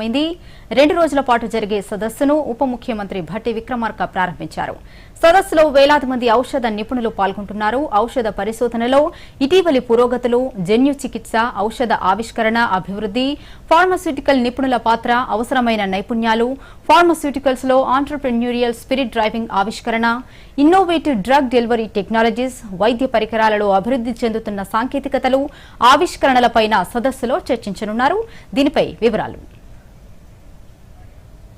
మైంది రెండు రోజుల పాటు జరిగే సదస్సును ఉప ముఖ్యమంత్రి భట్టి విక్రమార్క ప్రారంభించారు. సదస్సులో వేలాది మంది ఔషధ నిపుణులు పాల్గొంటున్నారు. ఔషధ పరిశోధనలో ఇటీవలి పురోగతులు జన్యు చికిత్స ఔషధ ఆవిష్కరణ అభివృద్ధి ఫార్మస్యూటికల్ నిపుణుల పాత్ర అవసరమైన నైపుణ్యాలు ఫార్మస్యూటికల్స్లో ఆంటర్ప్రెన్యూరియల్ స్పిరిట్ డ్రైవింగ్ ఆవిష్కరణ ఇన్నోవేటివ్ డ్రగ్ డెలివరీ టెక్నాలజీస్ వైద్య పరికరాలలో అభివృద్ధి చెందుతున్న సాంకేతికతలు ఆవిష్కరణలపైన సదస్సులో చర్చించనున్నారు. దీనిపై వివరాలు.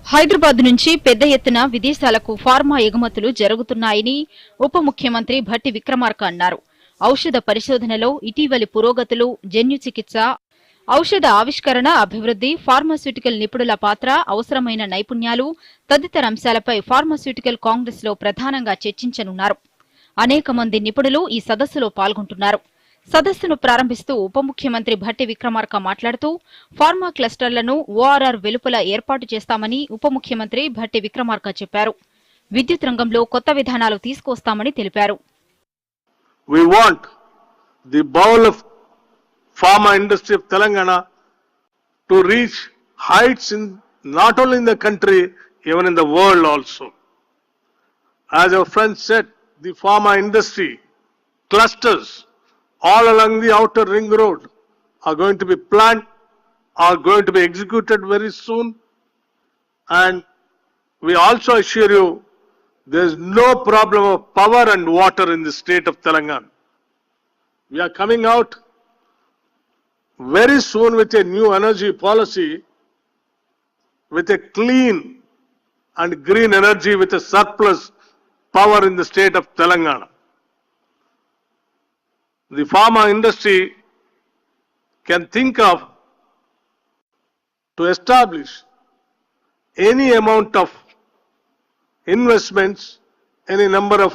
హైదరాబాద్ నుంచి పెద్ద ఎత్తున విదేశాలకు ఫార్మా ఎగుమతులు జరుగుతున్నాయని ఉప ముఖ్యమంత్రి భట్టి విక్రమార్క అన్నారు. ఔషధ పరిశోధనలో ఇటీవలి పురోగతులు జన్యు చికిత్స ఔషధ ఆవిష్కరణ అభివృద్ధి ఫార్మాస్యూటికల్ నిపుణుల పాత్ర అవసరమైన నైపుణ్యాలు తదితర అంశాలపై ఫార్మాస్యూటికల్ కాంగ్రెస్లో ప్రధానంగా చర్చించనున్నారు. అనేక మంది నిపుణులు ఈ సదస్సులో పాల్గొంటున్నారు. సదస్సును ప్రారంభిస్తూ ఉప ముఖ్యమంత్రి భట్టి విక్రమార్క మాట్లాడుతూ ఫార్మా క్లస్టర్లను ఓఆర్ఆర్ వెలుపల ఏర్పాటు చేస్తామని ఉప ముఖ్యమంత్రి భట్టి విక్రమార్క చెప్పారు. విద్యుత్ రంగంలో కొత్త విధానాలు తీసుకొస్తామని తెలిపారు. As our friend said, the pharma industry clusters all along the outer ring road are going to be planned, are going to be executed very soon. And we also assure you, there is no problem of power and water in the state of Telangana. We are coming out very soon with a new energy policy, with a clean and green energy with a surplus power in the state of Telangana. The pharma industry can think of to establish any amount of investments, any number of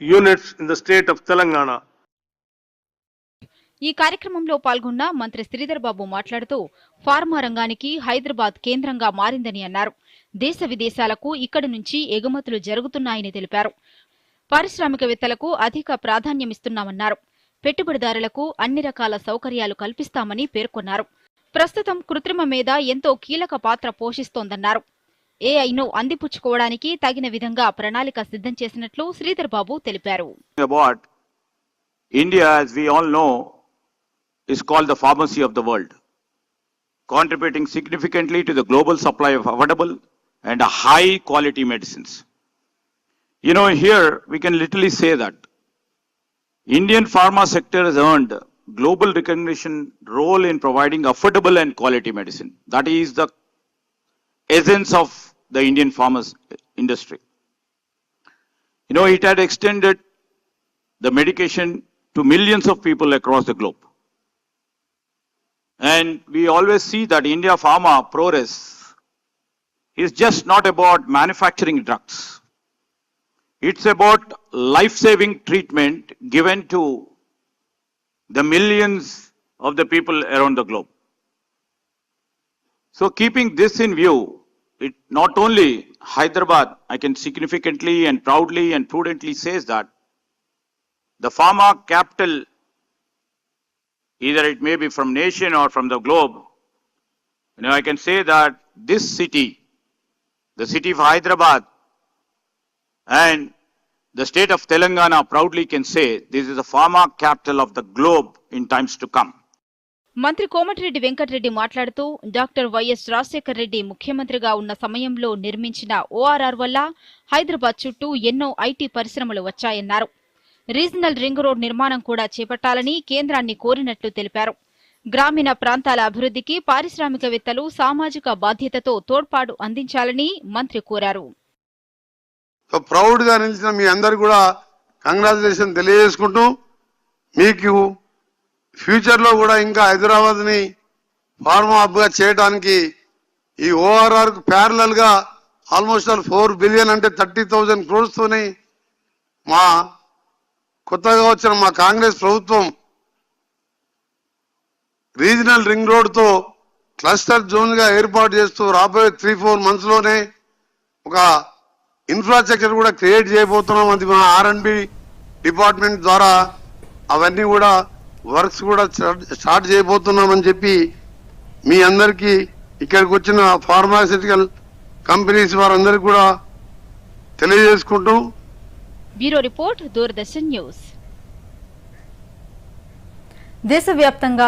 units in the state of Telangana. ఈ కార్యక్రమంలో పాల్గొన్న మంత్రి శ్రీధర్ బాబు మాట్లాడుతూ pharma రంగానికి హైదరాబాద్ కేంద్రంగా మారిందని అన్నారు. దేశ విదేశాలకు ఇక్కడి నుంచి ఎగుమతులు జరుగుతున్నాయని తెలిపారు. పారిశ్రామికవేత్తలకు అధిక ప్రాధాన్యమిస్తున్నామన్నారు పెట్టుబడిదారులకు అన్ని రకాల సౌకర్యాలు కల్పిస్తామని పేర్కొన్నారు ప్రస్తుతం కృత్రిమ మీద ఎంతో కీలక పాత్ర పోషిస్తోందన్నారు ఏఐను అందిపుచ్చుకోవడానికి తగిన విధంగా ప్రణాళిక సిద్ధం చేసినట్లు శ్రీధర్ బాబు తెలిపారు about as we all know, is called the pharmacy of the world, contributing significantly to the global supply of affordable and high quality medicines. You know, here we can literally say that Indian pharma sector has earned global recognition role in providing affordable and quality medicine. That is the essence of the Indian pharma industry. You know, it had extended the medication to millions of people across the globe. And we always see that India pharma progress is just not about manufacturing drugs. It's about life-saving treatment given to the millions of the people around the globe. So keeping this in view, it not only Hyderabad, I can significantly and proudly and prudently says that the pharma capital, either it may be from nation or from the globe, you know, I can say that this city, the city of Hyderabad, and the state of Telangana proudly can say this is the pharma capital of the globe in times to come. మంత్రి కోమటిరెడ్డి వెంకటరెడ్డి మాట్లాడుతూ doctor YS Rajasekhara Reddy ముఖ్యమంత్రిగా ఉన్న సమయంలో నిర్మించిన ORR వల్ల హైదరాబాద్ చుట్టూ ఎన్నో IT పరిశ్రమలు వచ్చాయన్నారు. రీజనల్ రింగ్ రోడ్ నిర్మాణం కూడా చేపట్టాలని కేంద్రాన్ని కోరినట్లు తెలిపారు. గ్రామీణ ప్రాంతాల అభివృద్ధికి పారిశ్రామికవేత్తలు సామాజిక బాధ్యతతో తోడ్పాటు అందించాలని మంత్రి కోరారు. సో ప్రౌడ్గా నిలిచిన మీ అందరు కూడా కంగ్రాచులేషన్ తెలియజేసుకుంటూ మీకు ఫ్యూచర్లో కూడా ఇంకా హైదరాబాద్ని ఫార్మా చేయడానికి ఈ ఓఆర్ఆర్కు ప్యారలల్గా ఆల్మోస్ట్ ఆల్ ఫోర్ బిలియన్ అంటే థర్టీ థౌజండ్ క్రోడ్స్తోని మా కొత్తగా వచ్చిన మా కాంగ్రెస్ ప్రభుత్వం రీజనల్ రింగ్ రోడ్తో క్లస్టర్ జోన్గా ఏర్పాటు చేస్తూ రాబోయే త్రీ ఫోర్ మంత్స్లోనే ఒక ఇన్ఫ్రాస్ట్రక్చర్ కూడా క్రియేట్ చేయబోతున్నాం. అది మన ఆర్ఎన్బి డిపార్ట్మెంట్ ద్వారా అవన్నీ కూడా వర్క్స్ కూడా స్టార్ట్ చేయబోతున్నామని చెప్పి మీ అందరికీ ఇక్కడికి వచ్చిన ఫార్మాసిటికల్ కంపెనీస్ వారందరికీ కూడా తెలియజేసుకుంటూ. Bureau report Doordarshan news. దేశవ్యాప్తంగా